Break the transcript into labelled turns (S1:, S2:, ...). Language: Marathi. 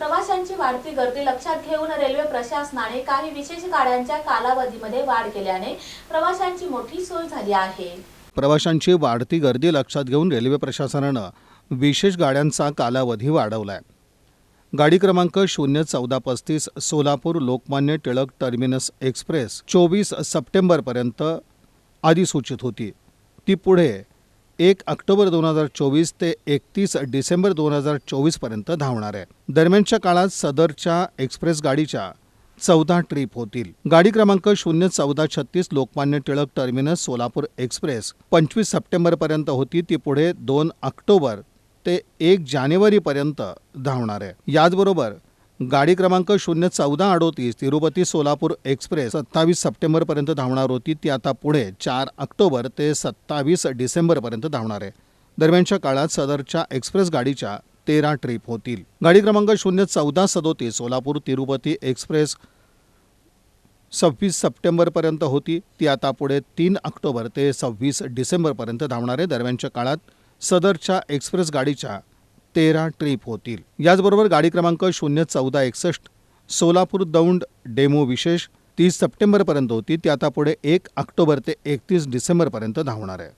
S1: प्रवाशांची वाढती गर्दी लक्षात घेऊन रेल्वे प्रशासनाने काही विशेष गाड्यांच्या कालावधीमध्ये वाढ केल्याने प्रवाशांची मोठी सोय झाली आहे.
S2: प्रवाशांची वाढती गर्दी लक्षात घेऊन रेल्वे प्रशासनानं विशेष गाड्यांचा कालावधी वाढवलाय. गाडी क्रमांक शून्य चौदा पस्तीस सोलापूर लोकमान्य टिळक टर्मिनस एक्सप्रेस चोवीस सप्टेंबरपर्यंत आधी सूचित होती. ती पुढे एक ऑक्टोबर दोन हजार चोवीस ते एकतीस डिसेंबर दोन हजार चोवीसपर्यंत धावणार आहे. दरम्यानच्या काळात सदरच्या एक्सप्रेस गाडीच्या चौदा ट्रीप होतील. गाडी क्रमांक शून्य चौदा छत्तीस लोकमान्य टिळक टर्मिनस सोलापूर एक्सप्रेस पंचवीस सप्टेंबरपर्यंत होती. ती पुढे दोन ऑक्टोबर ते एक जानेवारीपर्यंत धावणार आहे. याचबरोबर गाडी क्रमांक शून्य चौदा अडोतीस तिरुपती सोलापूर एक्सप्रेस सत्तावीस सप्टेंबरपर्यंत धावणार होती. ती आता पुढे चार ऑक्टोबर ते सत्तावीस डिसेंबरपर्यंत धावणार आहे. दरम्यानच्या काळात सदरच्या एक्सप्रेस गाडीच्या तेरा ट्रीप होतील. गाडी क्रमांक शून्य चौदा सदोतीस सोलापूर तिरुपती एक्सप्रेस सव्वीस सप्टेंबरपर्यंत होती. ती आता पुढे तीन ऑक्टोबर ते सव्वीस डिसेंबरपर्यंत धावणार आहे. दरम्यानच्या काळात सदरच्या एक्सप्रेस गाडीच्या तेरा ट्रीप होतील. याचबरोबर गाडी क्रमांक शून्य चौदा एकसष्ट सोलापूर दौंड डेमो विशेष तीस सप्टेंबरपर्यंत होती. ती आता पुढे एक ऑक्टोबर ते एकतीस डिसेंबरपर्यंत धावणार आहे.